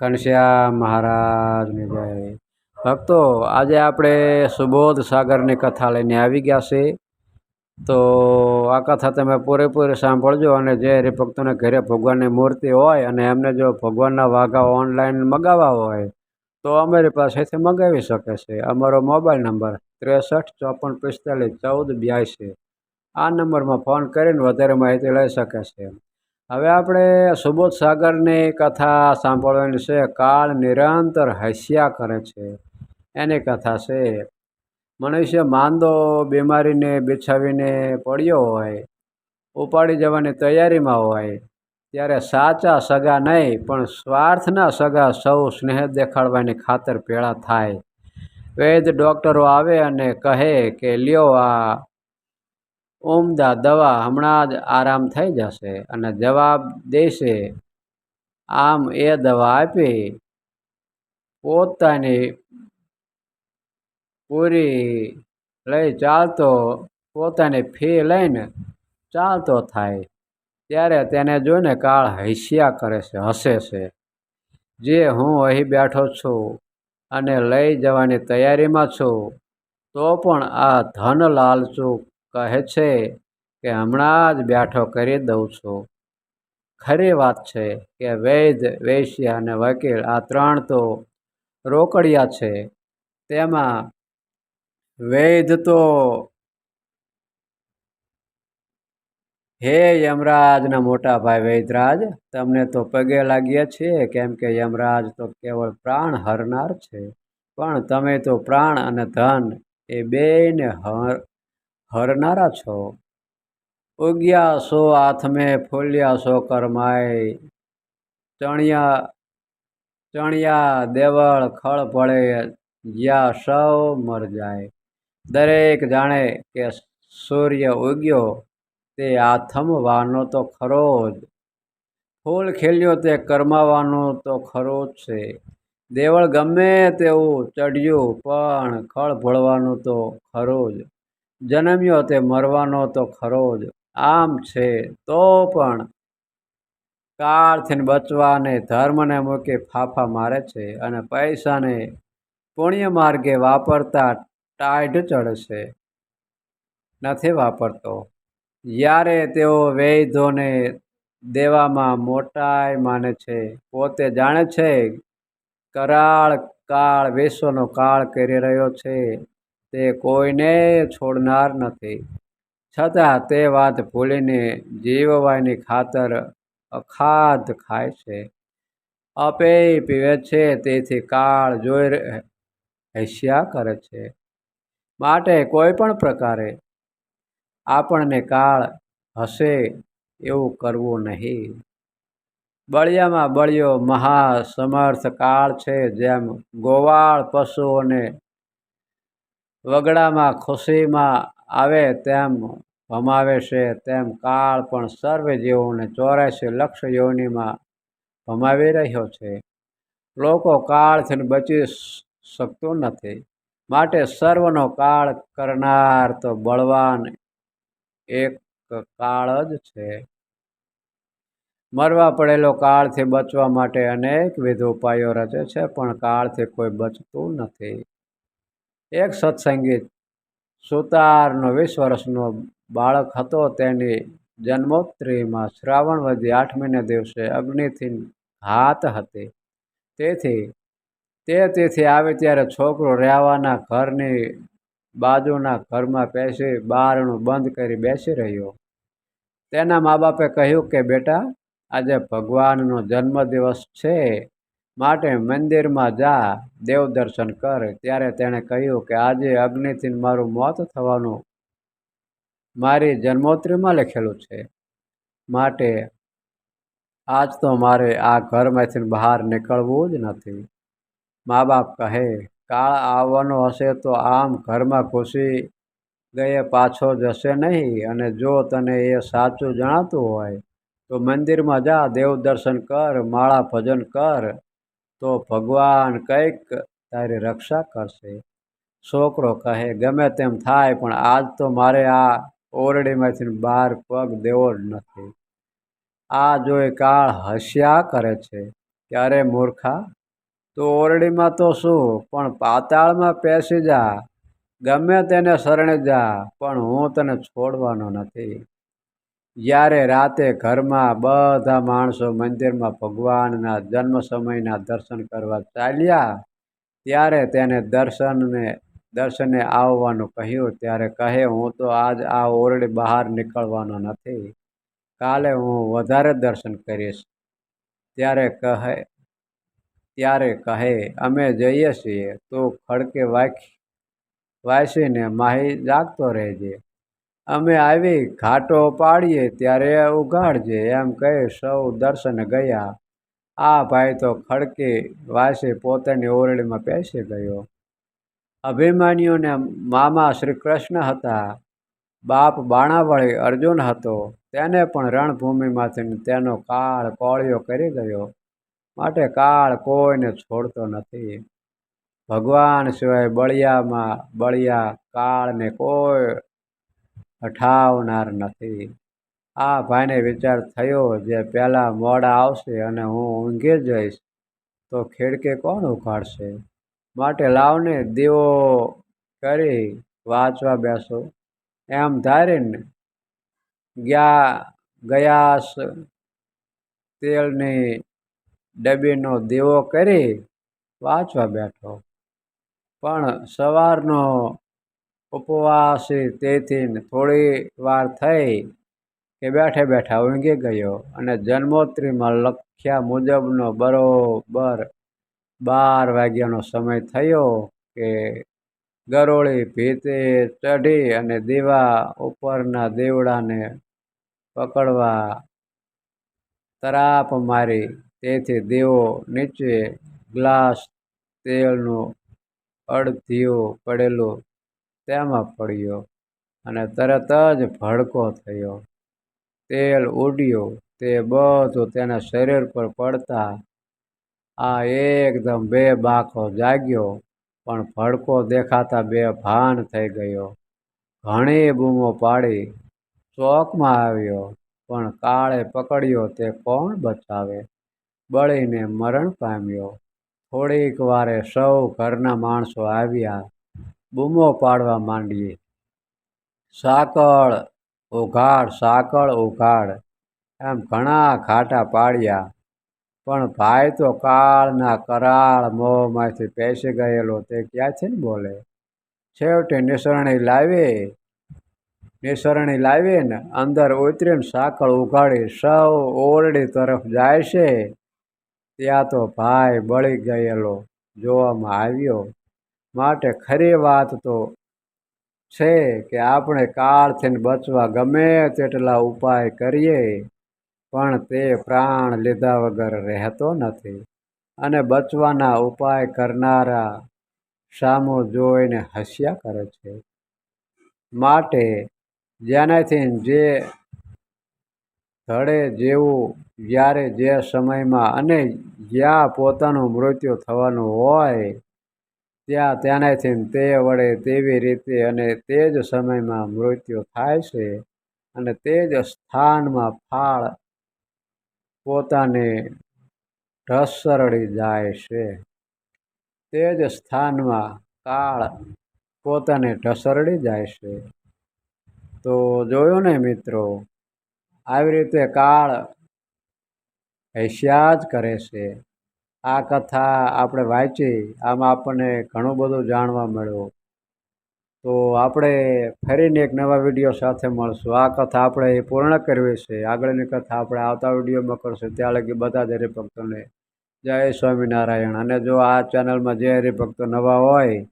ઘનશ્યામ મહારાજની જય. ભક્તો, આજે આપણે સુબોધ સાગરની કથા લઈને આવી ગયા છે તો આ કથા તમે પૂરેપૂરી સાંભળજો અને જે હરિભક્તોને ઘરે ભગવાનની મૂર્તિ હોય અને એમને જો ભગવાનના વાઘા ઓનલાઈન મગાવવા હોય, તો અમારી પાસેથી મગાવી શકે છે. અમારો મોબાઈલ નંબર ત્રેસઠ ચોપન પિસ્તાલીસ ચૌદ બ્યાસી આ નંબરમાં ફોન કરીને વધારે માહિતી લઈ શકે છે. હવે આપણે સુબોધ સાગરની કથા સાંભળવાની છે. કાળ નિરંતર હસ્યા કરે છે. એની કથા છે. મનુષ્ય માંદો બીમારીને બિછાવીને પડ્યો હોય, ઉપાડી જવાની તૈયારીમાં હોય, ત્યારે સાચા સગા નહીં, પણ સ્વાર્થના સગા સૌ સ્નેહ દેખાડવાની ખાતર પેળા થાય. વૈદ ડૉક્ટરો આવે અને કહે કે લ્યો આ ઉમદા દવા, હમણાં જ આરામ થઈ જશે અને જવાબ દેશે, આમ એ દવા આપી, પોતાની પૂરી લઈ ચાલતો, પોતાની ફી લઈને ચાલતો થાય, ત્યારે તેને જોઈને કાળ હૈસ્યા કરે છે, હસે છે. જે હું અહીં બેઠો છું અને લઈ જવાની તૈયારીમાં છું, તો પણ આ ધન લાલચું કહે છે કે હમણાં જ બેઠો કરી દઉં છું. ખરી વાત છે કે વૈદ, વૈશ્ય અને વકીલ આ ત્રણ તો રોકડિયા છે. તેમાં વૈદ તો હે યમરાજના મોટા ભાઈ વૈદરાજ, તમને તો પગે લાગીએ છીએ કેમ કે યમરાજ તો કેવળ પ્રાણ હરનાર છે. પણ તમે તો પ્રાણ અને ધન એ બેને હર હરનારા છો. ઉગ્યા સો હાથમે ફૂલ્યા સો કરમાય. ચણિયા ચણિયા દેવળ ખળ પડે જ્યાં સૌ મર જાય. દરેક જાણે કે સૂર્ય ઉગ્યો, તે આથમવાનો તો ખરો જ. ફૂલ ખીલ્યો તે કરમાવાનો તો ખરો જ છે. દેવળ ગમે તેવું ચડ્યું પણ ખળ ભળવાનું તો ખરો જ. જન્મ્યો તે મરવાનો તો ખરો જ. આમ છે, તો પણ કાળથી બચવાને ધર્મને મૂકી ફાફા મારે છે અને પૈસાને પુણ્ય માર્ગે વાપરતા ટાઢ ચડશે. નથી વાપરતો. જ્યારે તેઓ વૈધોને દેવામાં મોટાઈ માને છે, પોતે જાણે છે, કરાળ કાળ વિશ્વનો કાળ કરી રહ્યો છે. તે કોઈને છોડનાર નથી. છતાં તે વાત ભૂલીને જીવવાની ખાતર અખાધ ખાય છે. અપેય પીવે છે, તેથી કાળ જોઈ હૈસ્યા કરે છે. માટે કોઈ પણ પ્રકારે આપણને કાળ હશે એવું કરવું નહીં. બળિયામાં બળિયો મહા સમર્થ કાળ છે, જેમ ગોવાળ પશુઓને વગડામાં ખુશીમાં આવે તેમ ભમાવે છે, તેમ કાળ પણ સર્વે જીવોને ચોરાશી લક્ષ યોનિમાં ભમાવી રહ્યો છે. લોકો કાળથી બચી શકતું નથી. માટે સર્વનો કાળ કરનાર તો બળવાન એક કાળ જ છે. મરવા પડેલો કાળથી બચવા માટે અનેકવિધ ઉપાયો રચે છે, પણ કાળથી કોઈ બચતું નથી. એક સત્સંગી સુતારનો વીસ વર્ષનો બાળક હતો. તેની જન્મોત્તરીમાં શ્રાવણ વધી આઠમીને દિવસે અગ્નિથી હાથ હતી. તેથી તે તેથી આવે ત્યારે છોકરો રહેવાના ઘરની બાજુના ઘરમાં બેસી બારણું બંધ કરી બેસી રહ્યો. તેના મા બાપે કહ્યું કે, બેટા, આજે ભગવાનનો જન્મદિવસ છે. માટે મંદિરમાં જા, દેવ દર્શન કર. ત્યારે તેણે કહ્યું કે આજે અગ્નિથી મારું મોત થવાનું મારી જન્મોત્રીમાં લખેલું છે. માટે આજ તો મારે આ ઘરમાંથી બહાર નીકળવું જ નથી. મા બાપ કહે, કાળ આવવાનો હશે તો આમ ઘરમાં ઘૂસી ગયે પાછો જશે નહીં. અને જો તને એ સાચું જણાતું હોય, તો મંદિરમાં જા, દેવ દર્શન કર, માળા ભજન કર. તો ભગવાન કંઈક તારી રક્ષા કરશે. છોકરો કહે, ગમે તેમ થાય, પણ આજ તો મારે આ ઓરડીમાંથી બહાર પગ દેવો જ નથી. આ જોઈ કાળ હસ્યા કરે છે ત્યારે મૂર્ખા? તો ઓરડીમાં તો શું? પણ પાતાળમાં પેસી જા. ગમે તેને શરણે જા, પણ હું તને છોડવાનો નથી. જ્યારે રાતે ઘરમાં બધા માણસો મંદિરમાં ભગવાનના જન્મ સમયના દર્શન કરવા ચાલ્યા, ત્યારે તેને દર્શનને, દર્શને આવવાનું કહ્યું. ત્યારે કહે, હું તો આજ આ ઓરડી બહાર નીકળવાનો નથી. કાલે હું વધારે દર્શન કરીશ. ત્યારે કહે ત્યારે કહે, અમે જઈએ છીએ. તો ખડકે વાખ વાંચીને માહી જાગતો રહેજે. અમે આવી ઘાટો પાડીએ ત્યારે ઉઘાડજે એમ કહે સૌ દર્શન ગયા. આ ભાઈ તો ખડકી વાસી પોતાની ઓરડીમાં પેસી ગયો. અભિમાનીઓને મામા શ્રી કૃષ્ણ હતા. બાપ બાણાવળી અર્જુન હતો. તેને પણ રણભૂમિમાંથી તેનો કાળ કોળિયો કરી ગયો. માટે કાળ કોઈને છોડતો નથી. ભગવાન સિવાય બળિયામાં બળિયા કાળને કોઈ હઠાવનાર નથી. આ ભાઈને વિચાર થયો જે પહેલાં મોડા આવશે અને હું ઊંઘી જઈશ, તો ખેડકે કોણ ઉઘાડશે? માટે લાવને દીવો કરી વાંચવા બેસો. એમ ધારીને ગયા ગયાસ તેલની ડબ્બીનો દીવો કરી વાંચવા બેઠો. પણ સવારનો ઉપવાસી તેથી થોડી વાર થઈ કે બેઠે બેઠા ઊંઘી ગયો અને જન્મોત્રીમાં લખ્યા મુજબનો બરોબર બાર વાગ્યાનો સમય થયો કે ગરોળી ભીતે ચઢી અને દીવા ઉપરના દેવડાને પકડવા તરાપ મારી. તેથી દીવો નીચે ગ્લાસ તેલનું અડધિયું પડેલું તેમાં પડ્યો અને તરત જ ભડકો થયો. તેલ ઉડ્યું તે બધું તેના શરીર પર પડતા આ એકદમ બે બાખો જાગ્યો, પણ ભડકો દેખાતા બે ભાન થઈ ગયો. ઘણી બૂમો પાડી, ચોકમાં આવ્યો, પણ કાળે પકડ્યો તે કોણ બચાવે? બળીને મરણ પામ્યો. થોડીક વારે સૌ ઘરના માણસો આવ્યા બૂમો પાડવા માંડીએ. સાકળ ઉઘાડ સાકળ ઉઘાડ એમ ઘણા ઘાટા પાડ્યા. પણ ભાઈ તો કાળના કરાળ મોંમાંથી પેસી ગયેલો તે ક્યાંથી ને બોલે? છેવટે નિસરણી લાવી. નિસરણી લાવીને અંદર ઉતરીને સાકળ ઉઘાડી સૌ ઓરડી તરફ જાય છે. ત્યાં તો ભાઈ બળી ગયેલો જોવામાં આવ્યો. માટે ખરી વાત તો છે કે આપણે કાળથી બચવા ગમે તેટલા ઉપાય કરીએ, પણ તે પ્રાણ લીધા વગર રહેતો નથી. અને બચવાના ઉપાય કરનારા સામો જોઈને હસ્યા કરે છે. માટે જેનાથી જે ધડે જેવું જ્યારે જે સમયમાં અને જ્યાં પોતાનું મૃત્યુ થવાનું હોય ત્યાં તેનાથી તે વડે તેવી રીતે અને તે જ સમયમાં મૃત્યુ થાય છે અને તે જ સ્થાનમાં ફાળ પોતાને ઢસરડી જાય છે. તે જ સ્થાનમાં કાળ પોતાને ઢસરડી જાય છે. તો જોયું ને મિત્રો, આવી રીતે કાળ હૈસ્યા જ કરે છે. આ કથા આપણે વાંચી, આમાં આપણને ઘણું બધું જાણવા મળ્યું. તો આપણે ફરીને એક નવા વીડિયો સાથે મળશું. આ કથા આપણે પૂર્ણ કરવી છે. આગળની કથા આપણે આવતા વિડીયોમાં કરશું. ત્યાં લગી બધા જ હરિભક્તોને જય સ્વામિનારાયણ. અને જો આ ચેનલમાં જે હરિભક્તો નવા હોય,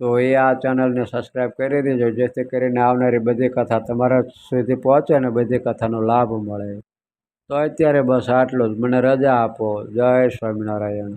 તો એ આ ચેનલને સબસ્ક્રાઈબ કરી દેજો, જેથી કરીને આવનારી બધી કથા તમારા સુધી પહોંચે અને બધી કથાનો લાભ મળે. તો અત્યારે બસ આટલું જ. મને રજા આપો. જય સ્વામિનારાયણ.